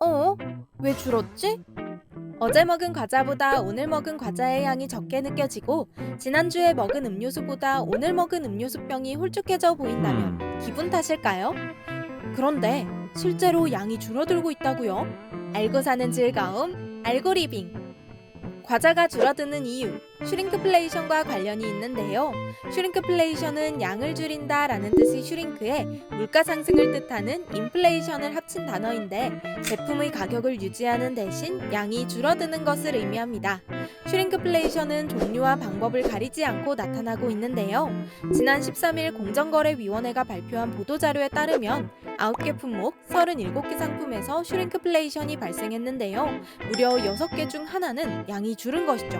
어? 왜 줄었지? 어제 먹은 과자보다 오늘 먹은 과자의 양이 적게 느껴지고 지난주에 먹은 음료수보다 오늘 먹은 음료수병이 홀쭉해져 보인다면 기분 탓일까요? 그런데 실제로 양이 줄어들고 있다고요? 알고 사는 즐거움 알고리빙 과자가 줄어드는 이유 슈링크플레이션과 관련이 있는데요. 슈링크플레이션은 양을 줄인다 라는 뜻의 슈링크에 물가 상승을 뜻하는 인플레이션을 합친 단어인데 제품의 가격을 유지하는 대신 양이 줄어드는 것을 의미합니다. 슈링크플레이션은 종류와 방법을 가리지 않고 나타나고 있는데요. 지난 13일 공정거래위원회가 발표한 보도자료에 따르면 9개 품목 37개 상품에서 슈링크플레이션이 발생했는데요. 무려 6개 중 하나는 양이 줄은 것이죠.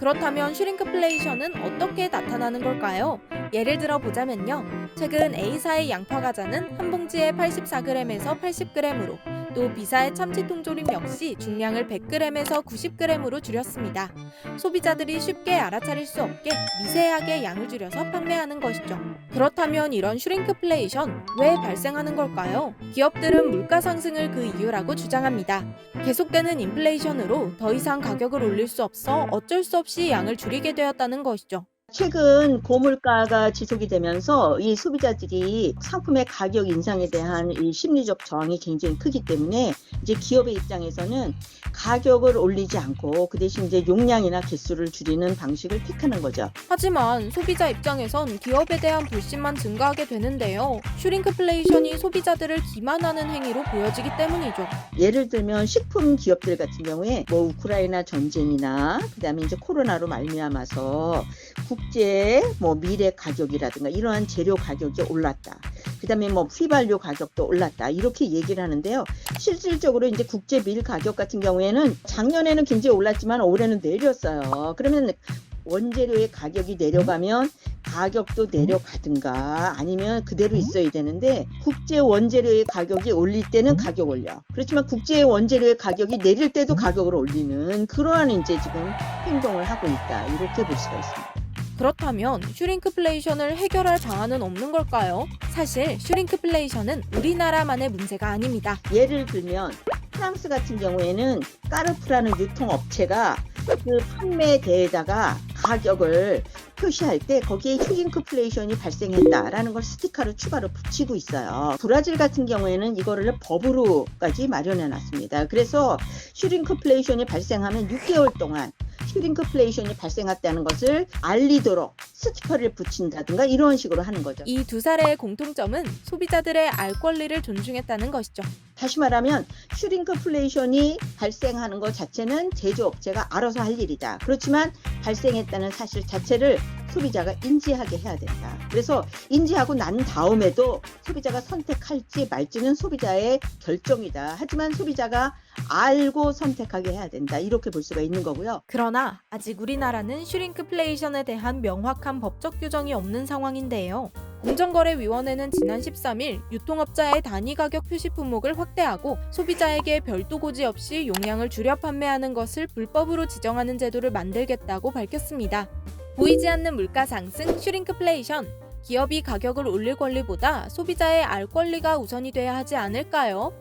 그렇다면 슈링크플레이션은 어떻게 나타나는 걸까요? 예를 들어 보자면요. 최근 A사의 양파 과자는 한 봉지에 84g에서 80g으로 또 B사의 참치 통조림 역시 중량을 100g에서 90g으로 줄였습니다. 소비자들이 쉽게 알아차릴 수 없게 미세하게 양을 줄여서 판매하는 것이죠. 그렇다면 이런 슈링크플레이션 왜 발생하는 걸까요? 기업들은 물가 상승을 그 이유라고 주장합니다. 계속되는 인플레이션으로 더 이상 가격을 올릴 수 없어 어쩔 수 없이 양을 줄이게 되었다는 것이죠. 최근 고물가가 지속이 되면서 이 소비자들이 상품의 가격 인상에 대한 이 심리적 저항이 굉장히 크기 때문에 이제 기업의 입장에서는 가격을 올리지 않고 그 대신 이제 용량이나 개수를 줄이는 방식을 택하는 거죠. 하지만 소비자 입장에선 기업에 대한 불신만 증가하게 되는데요. 슈링크플레이션이 소비자들을 기만하는 행위로 보여지기 때문이죠. 예를 들면 식품 기업들 같은 경우에 뭐 우크라이나 전쟁이나 그다음에 이제 코로나로 말미암아서 국제 뭐 미래 가격이라든가 이러한 재료 가격이 올랐다. 그다음에 뭐 휘발유 가격도 올랐다. 이렇게 얘기를 하는데요. 실질적으로 이제 국제 밀 가격 같은 경우에는 작년에는 굉장히 올랐지만 올해는 내렸어요. 그러면 원재료의 가격이 내려가면 가격도 내려가든가 아니면 그대로 있어야 되는데 국제 원재료의 가격이 올릴 때는 가격 올려. 그렇지만 국제 원재료의 가격이 내릴 때도 가격을 올리는 그러한 이제 지금 행동을 하고 있다. 이렇게 볼 수가 있습니다. 그렇다면 슈링크플레이션을 해결할 방안은 없는 걸까요? 사실 슈링크플레이션은 우리나라만의 문제가 아닙니다. 예를 들면 프랑스 같은 경우에는 까르프라는 유통업체가 그 판매 대에다가 가격을 표시할 때 거기에 슈링크플레이션이 발생했다라는 걸 스티커로 추가로 붙이고 있어요. 브라질 같은 경우에는 이거를 법으로까지 마련해 놨습니다. 그래서 슈링크플레이션이 발생하면 6개월 동안 슈링크플레이션이 발생했다는 것을 알리도록 스티커를 붙인다든가 이런 식으로 하는 거죠. 이 두 사례의 공통점은 소비자들의 알 권리를 존중했다는 것이죠. 다시 말하면 슈링크플레이션이 발생하는 것 자체는 제조업체가 알아서 할 일이다. 그렇지만 발생했다는 사실 자체를 소비자가 인지하게 해야 된다. 그래서 인지하고 난 다음에도 소비자가 선택할지 말지는 소비자의 결정이다. 하지만 소비자가 알고 선택하게 해야 된다. 이렇게 볼 수가 있는 거고요. 그러나 아직 우리나라는 슈링크플레이션에 대한 명확한 법적 규정이 없는 상황인데요. 공정거래위원회는 지난 13일 유통업자의 단위 가격 표시 품목을 확대하고 소비자에게 별도 고지 없이 용량을 줄여 판매하는 것을 불법으로 지정하는 제도를 만들겠다고 밝혔습니다. 보이지 않는 물가 상승 슈링크플레이션 기업이 가격을 올릴 권리보다 소비자의 알 권리가 우선이 돼야 하지 않을까요?